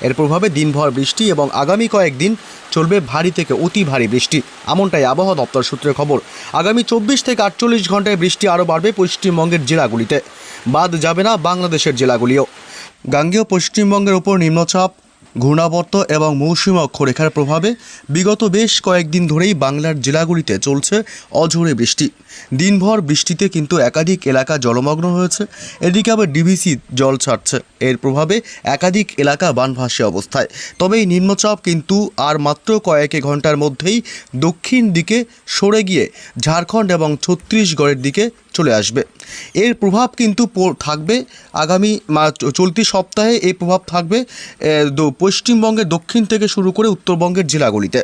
এর প্রভাবে দিনভর বৃষ্টি এবং আগামী কয়েকদিন চলবে ভারী থেকে অতি ভারী বৃষ্টি। এমনটাই আবহাওয়া দপ্তর সূত্রে খবর। আগামী চব্বিশ থেকে আটচল্লিশ ঘন্টায় বৃষ্টি আরও বাড়বে পশ্চিমবঙ্গের জেলাগুলিতে। বাদ যাবে না বাংলাদেশের জেলাগুলিও। গাঙ্গেয় পশ্চিমবঙ্গের ওপর নিম্নচাপ ঘূর্ণাবর্ত এবং মৌসুমী অক্ষরেখার প্রভাবে বিগত বেশ কয়েকদিন ধরেই বাংলার জেলাগুলিতে চলছে অঝোরে বৃষ্টি। দিনভর বৃষ্টিতে কিন্তু একাধিক এলাকা জলমগ্ন হয়েছে, এদিকে আবার ডিভিসি জল ছাড়ছে। এর প্রভাবে একাধিক এলাকা বানভাসী অবস্থায়। তবে এই নিম্নচাপ কিন্তু আর মাত্র কয়েক ঘণ্টার মধ্যেই দক্ষিণ দিকে সরে গিয়ে ঝাড়খণ্ড এবং ছত্তিশগড়ের দিকে চলে আসবে। এর প্রভাব কিন্তু থাকবে আগামী চলতি সপ্তাহে এই প্রভাব থাকবে পশ্চিমবঙ্গের দক্ষিণ থেকে শুরু করে উত্তরবঙ্গের জেলাগুলিতে।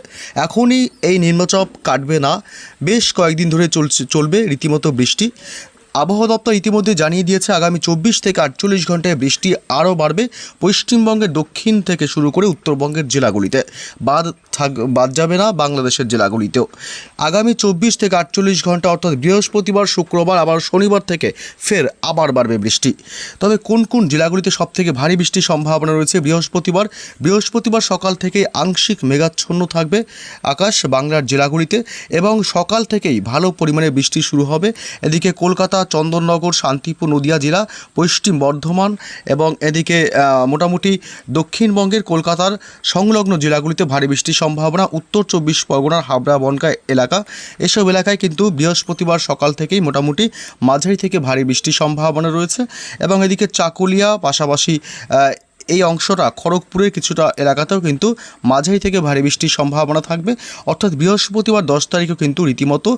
এখনই এই নিম্নচাপ কাটবে না। বেশ কয়েকদিন ধরে চলছে, চলবে, রীতিমতো বৃষ্টি। আবহাওয়া দপ্তর ইতিমধ্যে জানিয়ে দিয়েছে, আগামী চব্বিশ থেকে আটচল্লিশ ঘন্টায় বৃষ্টি আরও বাড়বে পশ্চিমবঙ্গের দক্ষিণ থেকে শুরু করে উত্তরবঙ্গের জেলাগুলিতে। বাদ থাক, বাদ যাবে না বাংলাদেশের জেলাগুলিতেও। আগামী চব্বিশ থেকে আটচল্লিশ ঘণ্টা, অর্থাৎ বৃহস্পতিবার, শুক্রবার, আবার শনিবার থেকে ফের আবার বাড়বে বৃষ্টি। তবে কোন কোন জেলাগুলিতে সবথেকে ভারী বৃষ্টির সম্ভাবনা রয়েছে বৃহস্পতিবার? বৃহস্পতিবার সকাল থেকে আংশিক মেঘাচ্ছন্ন থাকবে আকাশ বাংলার জেলাগুলিতে এবং সকাল থেকেই ভালো পরিমাণে বৃষ্টি শুরু হবে। এদিকে কলকাতা চন্দননগর, শান্তিপুর, নদিয়া জেলা, পশ্চিম বর্ধমান এবং এদিকে মোটামুটি দক্ষিণবঙ্গের কলকাতার সংলগ্ন জেলাগুলিতে ভারী বৃষ্টির সম্ভাবনা। উত্তর চব্বিশ পরগনার হাবড়া বনকা এলাকা, এসব এলাকায় কিন্তু বৃহস্পতিবার সকাল থেকেই মোটামুটি মাঝারি থেকে ভারী বৃষ্টির সম্ভাবনা রয়েছে। এবং এদিকে চাকুলিয়া পাশাপাশি এই অংশটা খড়গপুরের কিছুটা এলাকাতেও কিন্তু মাঝারি থেকে ভারী বৃষ্টির সম্ভাবনা থাকবে। অর্থাৎ বৃহস্পতিবার দশ তারিখেও কিন্তু রীতিমতো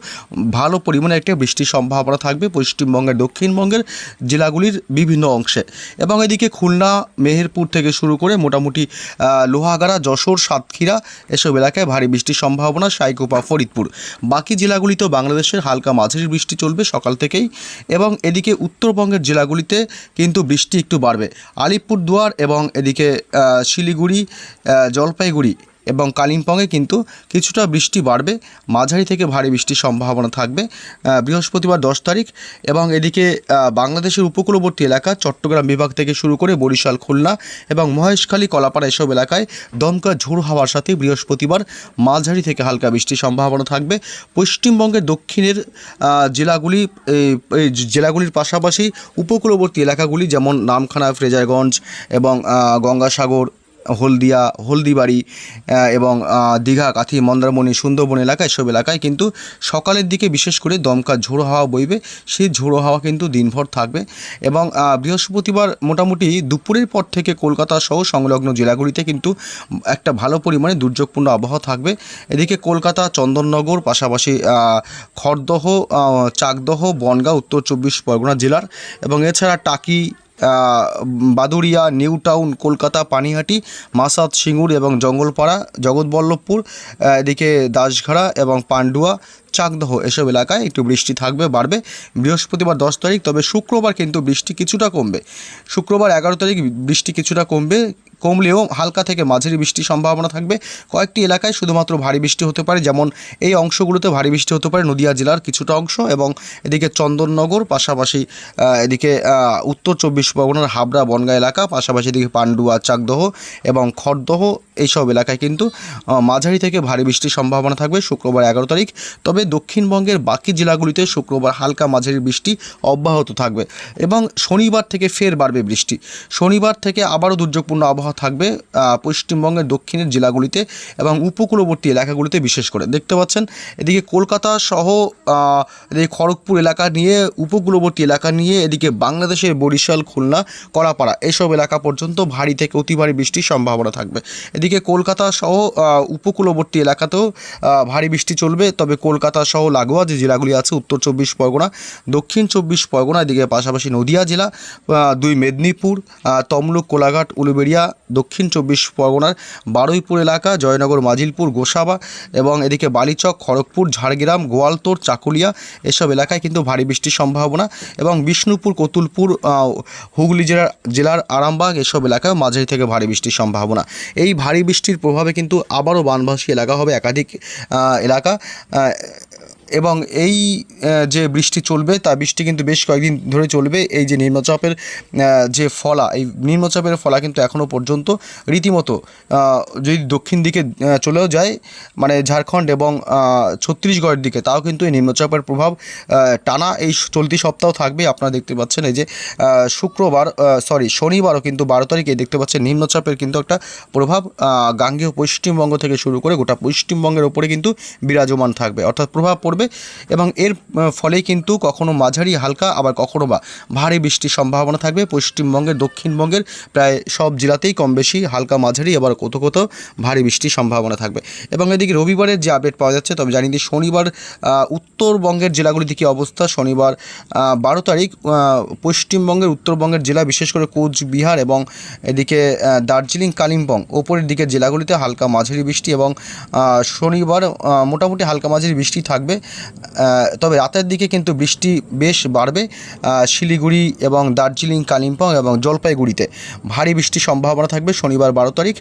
ভালো পরিমাণে একটা বৃষ্টির সম্ভাবনা থাকবে পশ্চিমবঙ্গের, দক্ষিণবঙ্গের জেলাগুলির বিভিন্ন অংশে। এবং এদিকে খুলনা, মেহেরপুর থেকে শুরু করে মোটামুটি লোহাগাড়া, যশোর, সাতক্ষীরা এসব এলাকায় ভারী বৃষ্টির সম্ভাবনা, সাইকোপা, ফরিদপুর। বাকি জেলাগুলিতেও বাংলাদেশের হালকা মাঝারি বৃষ্টি চলবে সকাল থেকেই। এবং এদিকে উত্তরবঙ্গের জেলাগুলিতে কিন্তু বৃষ্টি একটু বাড়বে। আলিপুরদুয়ার এবং এদিকে আহ, শিলিগুড়ি জলপাইগুড়ি এবং কালিম্পংয়ে কিন্তু কিছুটা বৃষ্টি বাড়বে। মাঝারি থেকে ভারী বৃষ্টির সম্ভাবনা থাকবে। বৃহস্পতিবার দশ তারিখ এবং এদিকে বাংলাদেশের উপকূলবর্তী এলাকা চট্টগ্রাম বিভাগ থেকে শুরু করে বরিশাল, খুলনা এবং মহেশখালী, কলাপাড়া এসব এলাকায় দমকা ঝোড়ো হাওয়ার সাথে বৃহস্পতিবার মাঝারি থেকে হালকা বৃষ্টির সম্ভাবনা থাকবে। পশ্চিমবঙ্গের দক্ষিণের জেলাগুলি জেলাগুলির পাশাপাশি উপকূলবর্তী এলাকাগুলি যেমন নামখানা, ফ্রেজারগঞ্জ এবং গঙ্গাসাগর হলদিয়া, হলদিবাড়ি এবং দীঘা, কাথি, মন্দারমণি, সুন্দরবন এলাকা এসব এলাকায় কিন্তু সকালের দিকে বিশেষ করে দমকা ঝোড়ো হাওয়া বইবে। সেই ঝোড়ো হাওয়া কিন্তু দিনভর থাকবে এবং বৃহস্পতিবার মোটামুটি দুপুরের পর থেকে কলকাতা সহ সংলগ্ন জেলাগুলিতে কিন্তু একটা ভালো পরিমাণে দুর্যোগপূর্ণ আবহাওয়া থাকবে। এদিকে কলকাতা, চন্দননগর, পাশাপাশি খড়দহ চাকদহ, বনগাঁ, উত্তর চব্বিশ পরগনা জেলার এবং এছাড়া টাকি আহ, বাদুড়িয়া নিউ টাউন কলকাতা পানিহাটি মাসাদ সিঙ্গুর এবং জঙ্গলপাড়া জগৎবল্লভপুর এদিকে দাসঘাড়া এবং পান্ডুয়া চাকদহ এসব এলাকায় একটু বৃষ্টি থাকবে বাড়বে। বৃহস্পতিবার দশ তারিখ তবে শুক্রবার কিন্তু বৃষ্টি কিছুটা কমবে। শুক্রবার এগারো তারিখ বৃষ্টি কিছুটা কমবে। কমলেও হালকা থেকে মাঝারি বৃষ্টির সম্ভাবনা থাকবে। কয়েকটি এলাকায় শুধুমাত্র ভারী বৃষ্টি হতে পারে, যেমন এই অংশগুলোতে ভারী বৃষ্টি হতে পারে নদিয়া জেলার কিছুটা অংশ এবং এদিকে চন্দননগর, পাশাপাশি এদিকে উত্তর চব্বিশ পরগনার হাবড়া, বনগা এলাকা, পাশাপাশি এদিকে পান্ডুয়া, চাকদহ এবং খড়দহ এইসব এলাকায় কিন্তু মাঝারি থেকে ভারী বৃষ্টির সম্ভাবনা থাকবে শুক্রবার এগারো তারিখ। তবে দক্ষিণবঙ্গের বাকি জেলাগুলিতে শুক্রবার হালকা মাঝারি বৃষ্টি অব্যাহত থাকবে এবং শনিবার থেকে ফের বাড়বে বৃষ্টি। শনিবার থেকে আবারও দুর্যোগপূর্ণ আবহাওয়া থাকবে পশ্চিমবঙ্গের দক্ষিণের জেলাগুলিতে এবং উপকূলবর্তী এলাকাগুলিতে বিশেষ করে। দেখতে পাচ্ছেন, এদিকে কলকাতা সহ এদিকে খড়গপুর এলাকা নিয়ে, উপকূলবর্তী এলাকা নিয়ে, এদিকে বাংলাদেশের বরিশাল, খুলনা কলাপাড়া এসব এলাকা পর্যন্ত ভারী থেকে অতি ভারী বৃষ্টির সম্ভাবনা থাকবে। এদিকে কলকাতা সহ উপকূলবর্তী এলাকাতেও ভারী বৃষ্টি চলবে, তবে কলকাতা সহ লাগোয়া যে জেলাগুলি আছে, উত্তর চব্বিশ পরগনা, দক্ষিণ চব্বিশ পরগনা, এদিকে পাশাপাশি নদিয়া জেলা দুই মেদিনীপুর তমলুক, কোলাঘাট, উলুবেড়িয়া দক্ষিণ চব্বিশ পরগনার বারুইপুর এলাকা, জয়নগর, মাজিলপুর, গোসাবা এবং এদিকে বালিচক, খড়গপুর, ঝাড়গ্রাম গোয়ালতোড় চাকুলিয়া এসব এলাকায় কিন্তু ভারী বৃষ্টির সম্ভাবনা এবং বিষ্ণুপুর, কতুলপুর হুগলি জেলার জেলার আরামবাগ এসব এলাকায় মাঝারি থেকে ভারী বৃষ্টির সম্ভাবনা। এই ভারী বৃষ্টির প্রভাবে কিন্তু আবারও বানভাসী এলাকা হবে একাধিক এলাকা। এবং এই যে বৃষ্টি চলবে, তা বৃষ্টি কিন্তু বেশ কয়েকদিন ধরে চলবে। এই যে নিম্নচাপের যে ফলা, এই নিম্নচাপের ফলা কিন্তু এখনও পর্যন্ত রীতিমতো যদি দক্ষিণ দিকে চলেও যায় মানে ঝাড়খণ্ড এবং ছত্তিশগড়ের দিকে, তাও কিন্তু এই নিম্নচাপের প্রভাব টানা এই চলতি সপ্তাহ থাকবে। আপনারা দেখতে পাচ্ছেন এই যে শুক্রবার সরি শনিবারও কিন্তু বারো তারিখে দেখতে পাচ্ছেন নিম্নচাপের কিন্তু একটা প্রভাব গাঙ্গেয় পশ্চিমবঙ্গ থেকে শুরু করে গোটা পশ্চিমবঙ্গের ওপরে কিন্তু বিরাজমান থাকবে। অর্থাৎ প্রভাব পড়বে এবং এর ফলে কিন্তু কখনো মাঝারি, হালকা, আবার কখনো বা ভারী বৃষ্টির সম্ভাবনা থাকবে। পশ্চিমবঙ্গের, দক্ষিণবঙ্গের প্রায় সব জেলাতেই কম বেশি হালকা, মাঝারি, আবার কোথাও কোথাও ভারী বৃষ্টির সম্ভাবনা থাকবে। এবং এদিকে রবিবারের যে আপডেট পাওয়া যাচ্ছে, তবে জানি দিই, শনিবার উত্তরবঙ্গের জেলাগুলিতে কী অবস্থা? শনিবার বারো তারিখ পশ্চিমবঙ্গের, উত্তরবঙ্গের জেলা, বিশেষ করে কোচবিহার এবং এদিকে দার্জিলিং, কালিম্পং, ওপরের দিকের জেলাগুলিতে হালকা, মাঝারি বৃষ্টি এবং শনিবার মোটামুটি হালকা, মাঝারি বৃষ্টি থাকবে। তবে রাতের দিকে কিন্তু বৃষ্টি বেশ বাড়বে শিলিগুড়ি এবং দার্জিলিং, কালিম্পং এবং জলপাইগুড়িতে। ভারী বৃষ্টির সম্ভাবনা থাকবে শনিবার বারো তারিখ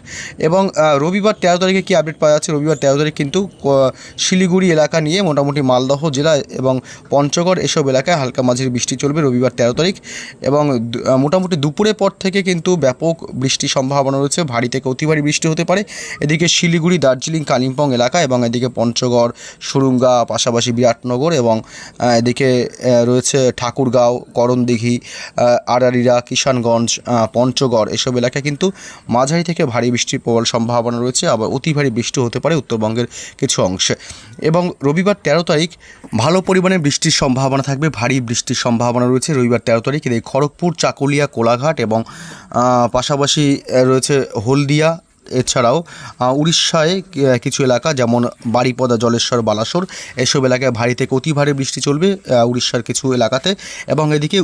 এবং রবিবার তেরো তারিখে কী আপডেট পাওয়া যাচ্ছে? রবিবার তেরো তারিখ কিন্তু শিলিগুড়ি এলাকা নিয়ে মোটামুটি মালদহ জেলা এবং পঞ্চগড় এসব এলাকায় হালকা মাঝারি বৃষ্টি চলবে রবিবার তেরো তারিখ এবং মোটামুটি দুপুরের পর থেকে কিন্তু ব্যাপক বৃষ্টির সম্ভাবনা রয়েছে। ভারী থেকে অতি ভারী বৃষ্টি হতে পারে। এদিকে শিলিগুড়ি, দার্জিলিং, কালিম্পং এলাকা এবং এদিকে পঞ্চগড়, সুরুঙ্গা, পাশাপাশি বিরাটনগর এবং এদিকে রয়েছে ঠাকুরগাঁও, করণদিঘি আড়ারিরা কিষানগঞ্জ পঞ্চগড়। এসব এলাকায় কিন্তু মাঝারি থেকে ভারী বৃষ্টির প্রবল সম্ভাবনা রয়েছে, আবার অতি ভারী বৃষ্টি হতে পারে উত্তরবঙ্গের কিছু অংশে। এবং রবিবার তেরো তারিখ ভালো পরিমাণে বৃষ্টির সম্ভাবনা থাকবে, ভারী বৃষ্টির সম্ভাবনা রয়েছে। রবিবার তেরো তারিখ এই খড়গপুর, চাকুলিয়া, কোলাঘাট এবং পাশাপাশি রয়েছে হলদিয়া এছাড়াও উড়িষ্যায় কিছু এলাকা যেমন বারিপদা, জলেশ্বর, বালাসোর, এসব এলাকায় ভারী থেকে অতি ভারী বৃষ্টি চলবে উড়িষ্যার কিছু এলাকাতে। এবং এদিকে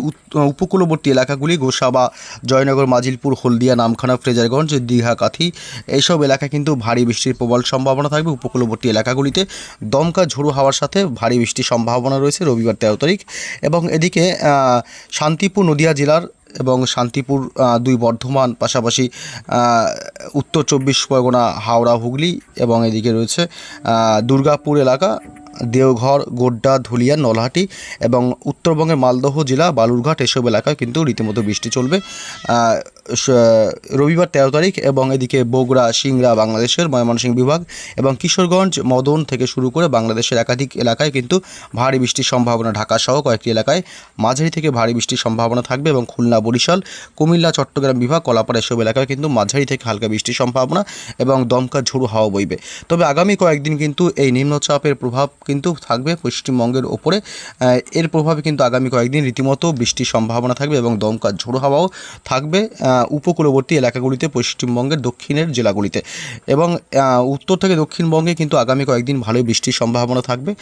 উপকূলবর্তী এলাকাগুলি, গোসাবা, জয়নগর, মাজিলপুর, হলদিয়া, নামখানা, ফ্রেজারগঞ্জ, দীঘা, কাথি, এইসব এলাকায় কিন্তু ভারী বৃষ্টির প্রবল সম্ভাবনা থাকবে উপকূলবর্তী এলাকাগুলিতে। দমকা ঝোড়ো হওয়ার সাথে ভারী বৃষ্টির সম্ভাবনা রয়েছে রবিবার তেরো তারিখ। এবং এদিকে শান্তিপুর, নদিয়া জেলার এবং শান্তিপুর দুই বর্ধমান, পাশাপাশি উত্তর চব্বিশ পরগনা, হাওড়া, হুগলি এবং এদিকে রয়েছে দুর্গাপুর এলাকা। দেওঘর, গোড্ডা, ধুলিয়া, নলহাটি এবং উত্তরবঙ্গের মালদহ জেলা, বালুরঘাট এসব এলাকায় কিন্তু রীতিমতো বৃষ্টি চলবে। রবিবার তেরো তারিখ এবং এদিকে বগুড়া, সিংড়া, বাংলাদেশের ময়মনসিংহ বিভাগ এবং কিশোরগঞ্জ, মদন থেকে শুরু করে বাংলাদেশের একাধিক এলাকায় কিন্তু ভারী বৃষ্টির সম্ভাবনা, ঢাকা সহ কয়েকটি এলাকায় মাঝারি থেকে ভারী বৃষ্টির সম্ভাবনা থাকবে এবং খুলনা, বরিশাল, কুমিল্লা, চট্টগ্রাম বিভাগ, কলাপাড়া এসব এলাকায় কিন্তু মাঝারি থেকে হালকা বৃষ্টির সম্ভাবনা এবং দমকা ঝোড়ো হাওয়া বইবে। তবে আগামী কয়েকদিন কিন্তু এই নিম্নচাপের প্রভাব কিন্তু থাকবে পশ্চিমবঙ্গের ওপরে। এর প্রভাবে কিন্তু আগামী কয়েকদিন রীতিমতো বৃষ্টির সম্ভাবনা থাকবে এবং দমকা ঝোড়ো হাওয়াও থাকবে উপকূলবর্তী এলাকাগুলিতে পশ্চিমবঙ্গের দক্ষিণের জেলাগুলিতে। এবং উত্তর থেকে দক্ষিণবঙ্গে কিন্তু আগামী কয়েকদিন ভালোই বৃষ্টির সম্ভাবনা থাকবে।